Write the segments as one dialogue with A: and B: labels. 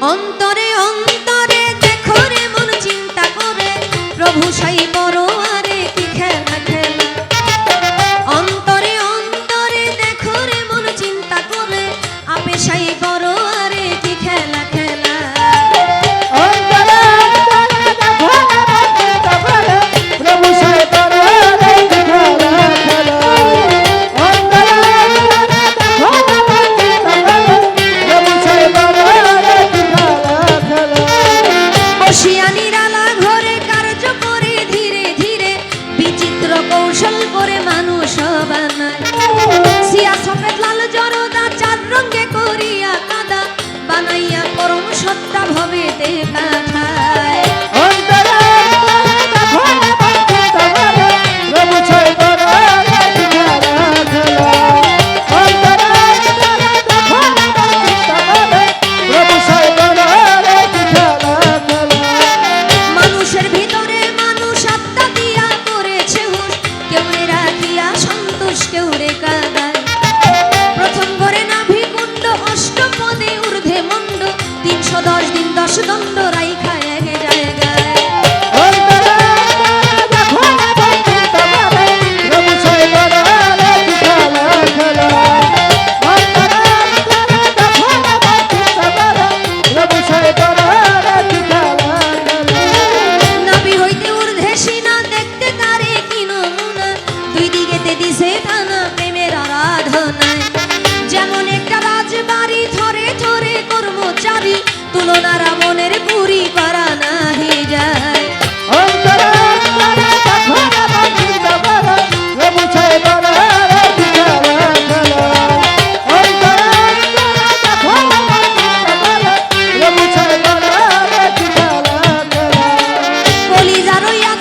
A: অন্তরে অন্তরে দেখো রে মন চিন্তা করে। প্রভু সাই
B: কবিতে
A: গান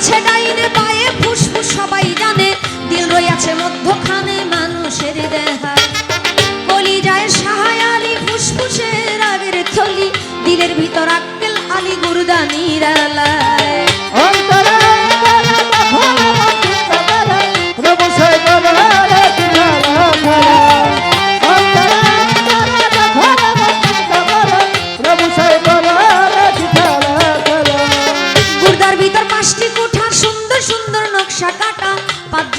A: রইয়াছে ডাইনে পায়ে, ফুসফুস সবাই জানে। দিল রইয়াছে মধ্যখানে মানুষের দেহা। কলি যায় সাহায় আলী, ফুসফুসের আগের থলি। দিলের ভিতর আক্কেল আলী, গুরুদানির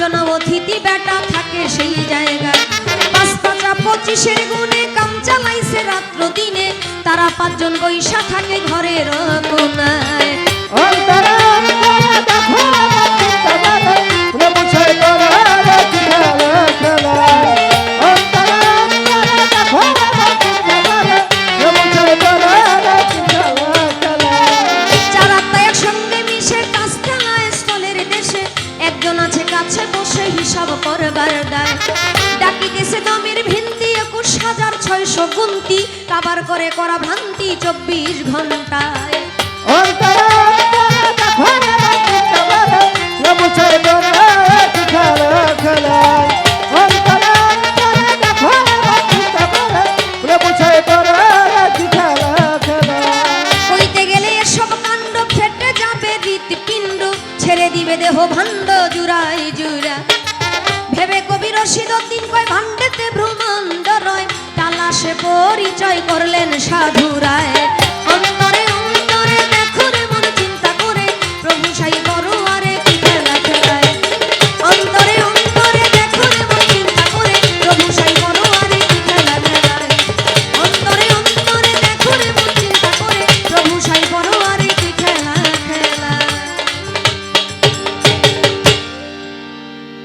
A: জন অতিথি বেটা থাকে সেই জায়গায় পাঁচটা পঁচিশের গুণে কাম চালাইছে রাত্র দিনে। তারা পাঁচজন বৈশা থাকে ঘরের কোনায়।
B: দেখো
A: আছে ভিন্তি একুশ হাজার ছয়শো গুন্তি কাবার করে করা ভ্রান্তি চব্বিশ ঘন্টায়। ছেড়ে দিবে দেহ ভান্ড পরিচয় করলেন সাধু।